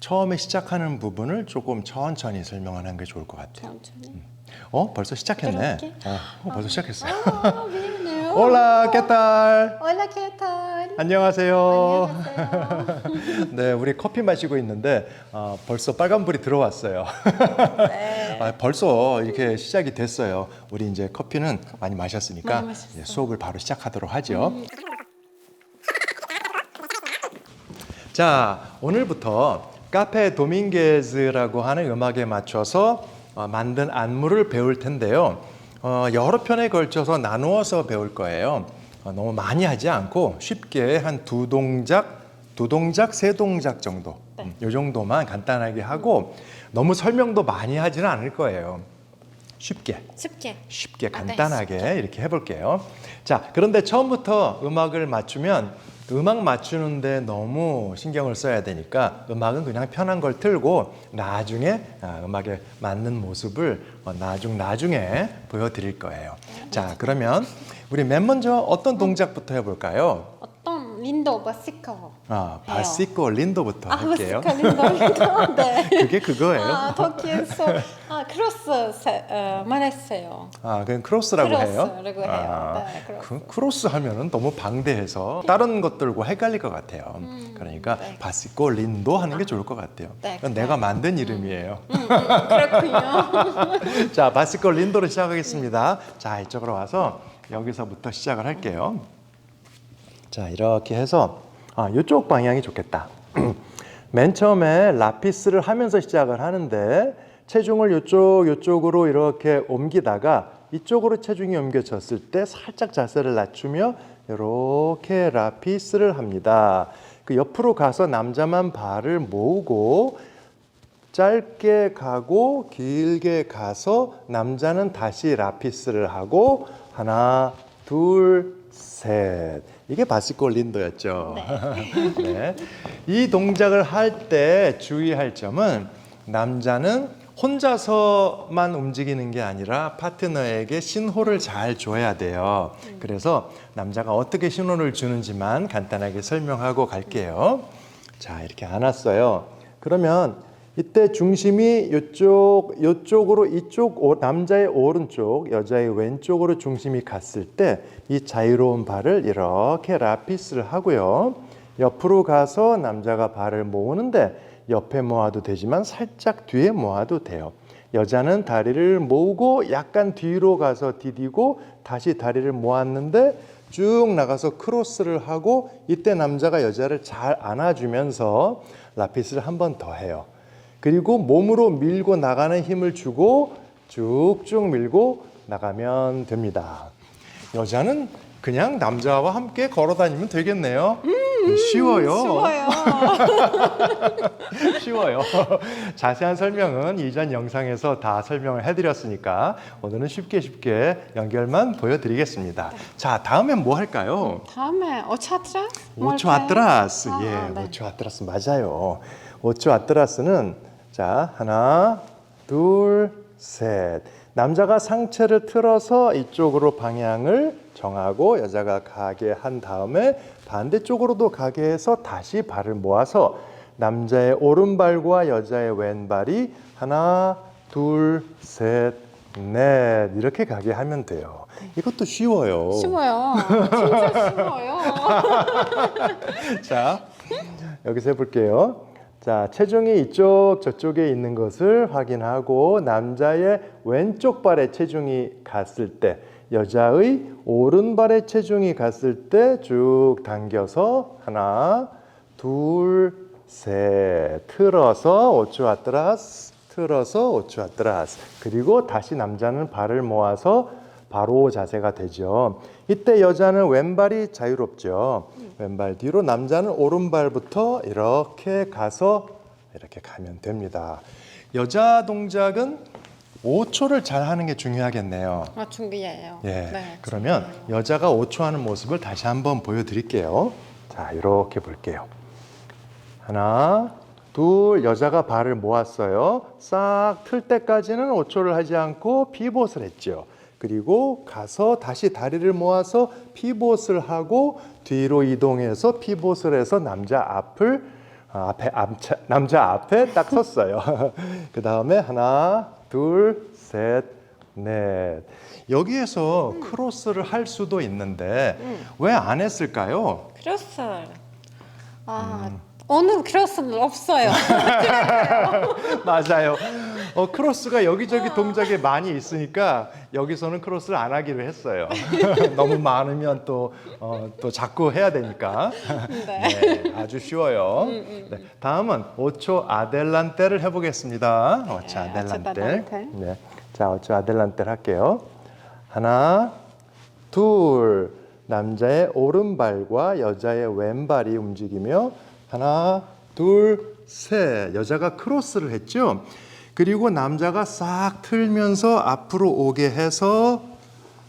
처음에 시작하는 부분을 조금 천천히 설명하는 게 좋을 것 같아요. 천천히. 어, 벌써 시작했네. 그렇게? 어, 어, 벌써 시작했어 요. 아, 미안해요. 올라, 깨딸. ¿qué tal? 안녕하세요. 안녕하세요. 네, 우리 커피 마시고 있는데 어, 벌써 빨간 불이 들어왔어요. 네. 아, 벌써 이렇게 시작이 됐어요. 우리 이제 커피는 많이 마셨으니까 많이. 음. 이제 수업을 바로 시작하도록 하죠. 자, 오늘부터 카페 도밍게즈라고 하는 음악에 맞춰서 어, 만든 안무를 배울 텐데요. 어, 여러 편에 걸쳐서 나누어서 배울 거예요. 어, 너무 많이 하지 않고 쉽게 한 두 동작, 두 동작, 세 동작 정도. 네. 음, 요 정도만 간단하게 하고 너무 설명도 많이 하지는 않을 거예요. 쉽게. 쉽게. 쉽게 아, 네, 간단하게 이렇게 해볼게요. 자, 그런데 처음부터 음악을 맞추면 음악 맞추는데 너무 신경을 써야 되니까 음악은 그냥 편한 걸 틀고 나중에 아, 음악에 맞는 모습을 어, 나중 나중에 보여드릴 거예요. 자, 그러면 우리 맨 먼저 어떤 동작부터 해볼까요? 린도 바시커. 아. 바시코 린도부터 아, 할게요. 바시커 린도 린도. 네. 그게 그거예요. 아, 터키에서 아, 크로스 세, 어, 말했어요. 아, 그냥 크로스라고 해요? 크로스라고 해요. 아, 네, 크로스. 그 크로스 하면은 너무 방대해서 다른 것들과 헷갈릴 것 같아요. 그러니까 네. 바시코 린도 하는 게 좋을 것 같아요. 네, 그건. 내가 만든 이름이에요. 음, 음, 그렇군요. 자, 바시코 린도로 시작하겠습니다. 자, 이쪽으로 와서 여기서부터 시작을 할게요. 자, 이렇게 해서 아, 이쪽 방향이 좋겠다. 맨 처음에 라피스를 하면서 시작을 하는데 체중을 이쪽 이쪽으로 이렇게 옮기다가 이쪽으로 체중이 옮겨졌을 때 살짝 자세를 낮추며 이렇게 라피스를 합니다. 그 옆으로 가서 남자만 발을 모으고 짧게 가고 길게 가서 남자는 다시 라피스를 하고 하나 둘 셋 이게 바시코 린도였죠. 네. 이 동작을 할 때 주의할 점은 남자는 혼자서만 움직이는 게 아니라 파트너에게 신호를 잘 줘야 돼요. 그래서 남자가 어떻게 신호를 주는지만 간단하게 설명하고 갈게요. 자, 이렇게 안았어요. 그러면 이때 중심이 이쪽 이쪽으로 이쪽 오- 남자의 오른쪽 여자의 왼쪽으로 중심이 갔을 때 이 자유로운 발을 이렇게 라피스를 하고요 옆으로 가서 남자가 발을 모으는데 옆에 모아도 되지만 살짝 뒤에 모아도 돼요 여자는 다리를 모으고 약간 뒤로 가서 디디고 다시 다리를 모았는데 쭉 나가서 크로스를 하고 이때 남자가 여자를 잘 안아주면서 라피스를 한 번 더 해요. 그리고 몸으로 밀고 나가는 힘을 주고 쭉쭉 밀고 나가면 됩니다. 여자는 그냥 남자와 함께 걸어 다니면 되겠네요. 쉬워요. 쉬워요. 쉬워요. 자세한 설명은 이전 영상에서 다 설명을 해드렸으니까 오늘은 쉽게 쉽게 연결만 보여드리겠습니다. 자, 다음엔 뭐 할까요? 다음에? 오초 아트라스. 아, 예, 네. 오초 아트라스 맞아요. 오초 아트라스는 자, 하나, 둘, 셋. 남자가 상체를 틀어서 이쪽으로 방향을 정하고 여자가 가게 한 다음에 반대쪽으로도 가게 해서 다시 발을 모아서 남자의 오른발과 여자의 왼발이 하나, 둘, 셋, 넷 이렇게 가게 하면 돼요. 이것도 쉬워요. 쉬워요. 진짜 쉬워요. 자, 여기서 해볼게요. 자, 체중이 이쪽 저쪽에 있는 것을 확인하고 남자의 왼쪽 발에 체중이 갔을 때 여자의 오른발에 체중이 갔을 때 쭉 당겨서 하나, 둘, 셋 틀어서 오추 아트라스 틀어서 오추 아트라스 그리고 다시 남자는 발을 모아서 바로 자세가 되죠. 이때 여자는 왼발이 자유롭죠. 왼발 뒤로 남자는 오른발부터 이렇게 가서 이렇게 가면 됩니다. 여자 동작은 5초를 잘 하는 게 중요하겠네요. 아, 준비해요. 예. 네, 그러면 준비해요. 여자가 5초 하는 모습을 다시 한번 보여드릴게요. 자, 이렇게 볼게요. 하나, 둘, 여자가 발을 모았어요. 싹 틀 때까지는 5초를 하지 않고 피봇을 했죠. 그리고 가서 다시 다리를 모아서 피봇을 하고 뒤로 이동해서 피봇을 해서 남자 앞을 아, 앞에 남자, 앞에 딱 섰어요. 그 다음에 하나, 둘, 셋, 넷. 여기에서 크로스를 할 수도 있는데 왜안 했을까요? 크로스. 아, 음. 오늘 크로스는 없어요. 맞아요. 어, 크로스가 여기저기 동작에 많이 있으니까 여기서는 크로스를 안 하기로 했어요. 너무 많으면 또, 어, 또 자꾸 해야 되니까. 네. 네, 아주 쉬워요. 네, 다음은 5초 아델란테를 해보겠습니다. 5초 네, 아델란테. 아델란테. 네, 자, 5초 아델란테를 할게요. 하나, 둘. 남자의 오른발과 여자의 왼발이 움직이며 하나, 둘, 셋. 여자가 크로스를 했죠. 그리고 남자가 싹 틀면서 앞으로 오게 해서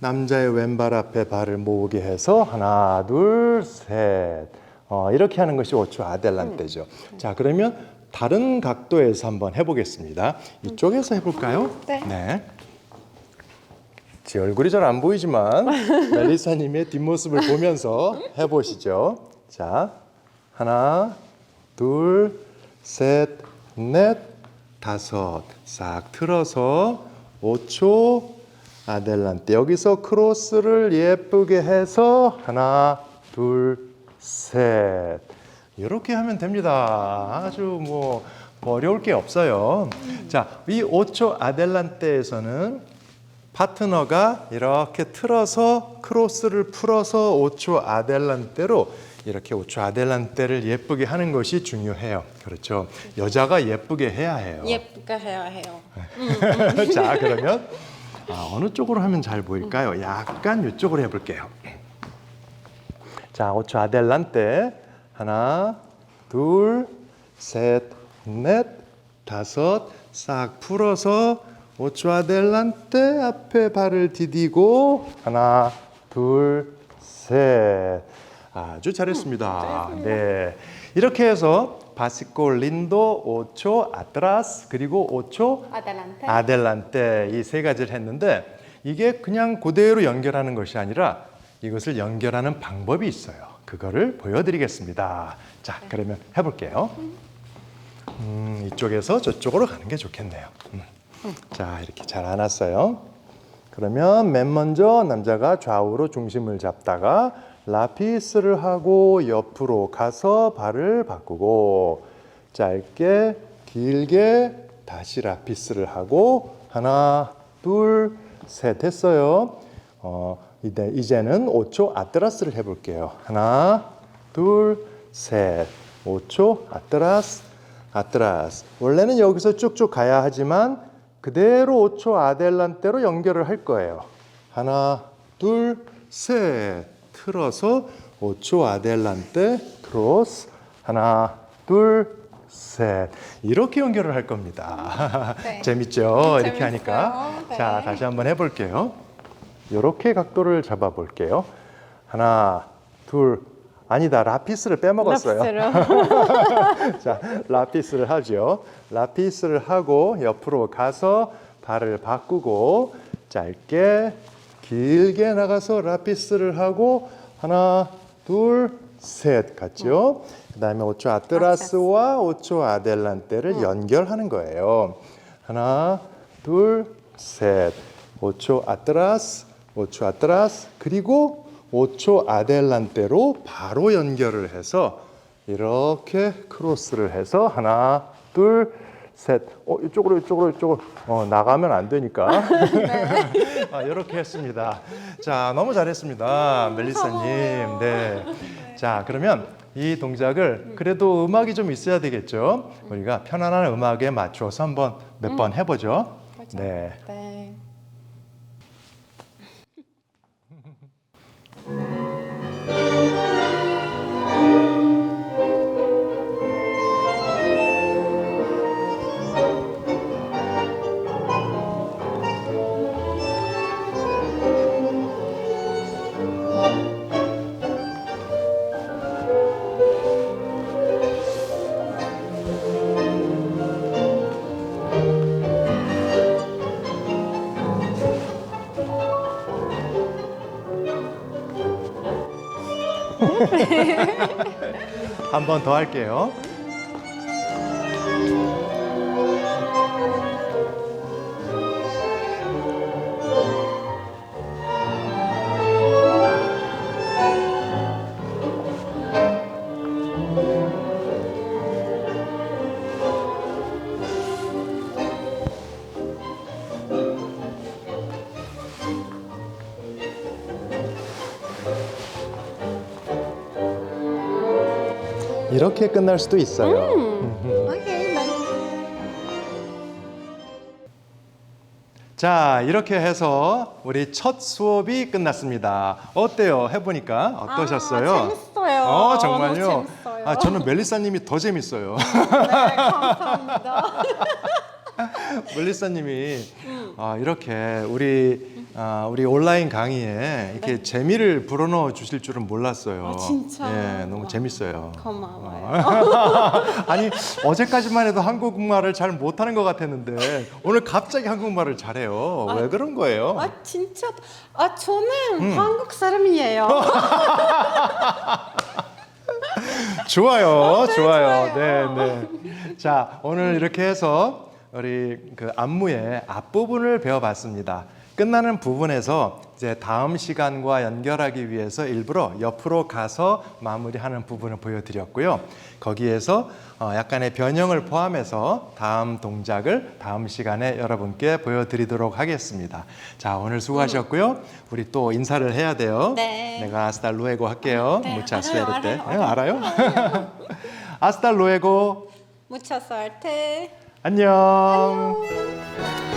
남자의 왼발 앞에 발을 모으게 해서 하나, 둘, 셋. 어, 이렇게 하는 것이 5초 아델란테죠. 자, 그러면 다른 각도에서 한번 해보겠습니다. 이쪽에서 해볼까요? 네. 제 얼굴이 잘 안 보이지만 멜리사님의 뒷모습을 보면서 해보시죠. 자, 하나, 둘, 셋, 넷, 다섯. 싹 틀어서 5초 아델란테. 여기서 크로스를 예쁘게 해서 하나, 둘, 셋. 이렇게 하면 됩니다. 아주 뭐 어려울 게 없어요. 자, 이 5초 아델란테에서는 파트너가 이렇게 틀어서 크로스를 풀어서 5초 아델란테로 이렇게 5초 아델란테를 예쁘게 하는 것이 중요해요. 그렇죠. 여자가 예쁘게 해야 해요. 예쁘게 해야 해요. 자, 그러면 아, 어느 쪽으로 하면 잘 보일까요? 약간 이쪽으로 해볼게요. 자, 5초 아델란테. 하나, 둘, 셋, 넷, 다섯. 싹 풀어서 5초 아델란테 앞에 발을 디디고 하나, 둘, 셋. 아주 잘했습니다. 네. 이렇게 해서 바시코 린도 5초 아트라스 그리고 5초 아델란테. 아델란테 이 세 가지를 했는데 이게 그냥 그대로 연결하는 것이 아니라 이것을 연결하는 방법이 있어요. 그거를 보여드리겠습니다. 자, 그러면 해볼게요. 음, 이쪽에서 저쪽으로 가는 게 좋겠네요. 음. 자, 이렇게 잘 안았어요. 그러면 맨 먼저 남자가 좌우로 중심을 잡다가 라피스를 하고 옆으로 가서 발을 바꾸고 짧게 길게 다시 라피스를 하고 하나 둘 셋 했어요. 어, 이제, 이제는 5초 아트라스를 해볼게요. 하나 둘 셋 5초 아트라스 아트라스 원래는 여기서 쭉쭉 가야 하지만 그대로 5초 아델란테로 연결을 할 거예요. 하나, 둘, 셋. 틀어서 5초 아델란테 크로스. 하나, 둘, 셋. 이렇게 연결을 할 겁니다. 네. 재밌죠? 이렇게 재밌어요. 하니까. 네. 자, 다시 한번 해볼게요. 이렇게 각도를 잡아볼게요. 하나, 둘. 아니다. 라피스를 빼먹었어요. 자, 라피스를 하죠. 라피스를 하고 옆으로 가서 발을 바꾸고 짧게 길게 나가서 라피스를 하고 하나, 둘, 셋 갔죠. 그 다음에 5초 아트라스와 5초 아델란테를 연결하는 거예요. 하나, 둘, 셋. 5초 아트라스, 5초 아트라스 그리고 5초 아델란테로 바로 연결을 해서 이렇게 크로스를 해서 하나, 둘, 셋. 어, 이쪽으로, 이쪽으로, 이쪽으로. 어, 나가면 안 되니까. 아, 이렇게 했습니다. 자, 너무 잘했습니다. 멜리사님. 네. 자, 그러면 이 동작을 그래도 음악이 좀 있어야 되겠죠? 우리가 편안한 음악에 맞춰서 한번 몇 번 해보죠. 네. 한 번 더 할게요. 이렇게 끝날 수도 있어요. 오케이. 네. 자, 이렇게 해서 우리 첫 수업이 끝났습니다. 어때요? 해보니까 어떠셨어요? 아, 재밌어요. 어, 정말요? 너무 재밌어요. 아, 저는 멜리사님이 더 재밌어요. 네, 감사합니다. 멜리사님이 음. 아, 이렇게 우리 아, 우리 온라인 강의에 이렇게 재미를 불어넣어 주실 줄은 몰랐어요. 네. 아, 진짜? 예, 너무 와. 재밌어요. 고마워요. 아니 어제까지만 해도 한국말을 잘 못하는 것 같았는데 오늘 갑자기 한국말을 잘해요. 왜 그런 거예요? 아 진짜 아 저는 음. 한국 사람이에요. 좋아요, 네, 좋아요. 좋아요. 네, 네. 자, 오늘 이렇게 해서 우리 그 안무의 앞부분을 배워봤습니다. 끝나는 부분에서 이제 다음 시간과 연결하기 위해서 일부러 옆으로 가서 마무리하는 부분을 보여드렸고요. 거기에서 어, 약간의 변형을 포함해서 다음 동작을 다음 시간에 여러분께 보여드리도록 하겠습니다. 자, 오늘 수고하셨고요. 우리 또 인사를 해야 돼요. 네. 내가 아스타 루에고 할게요. 네, 무차 수에르 때. 알아요, 네, 알아요? 아스타 루에고 Mucha suerte. 안녕. 안녕.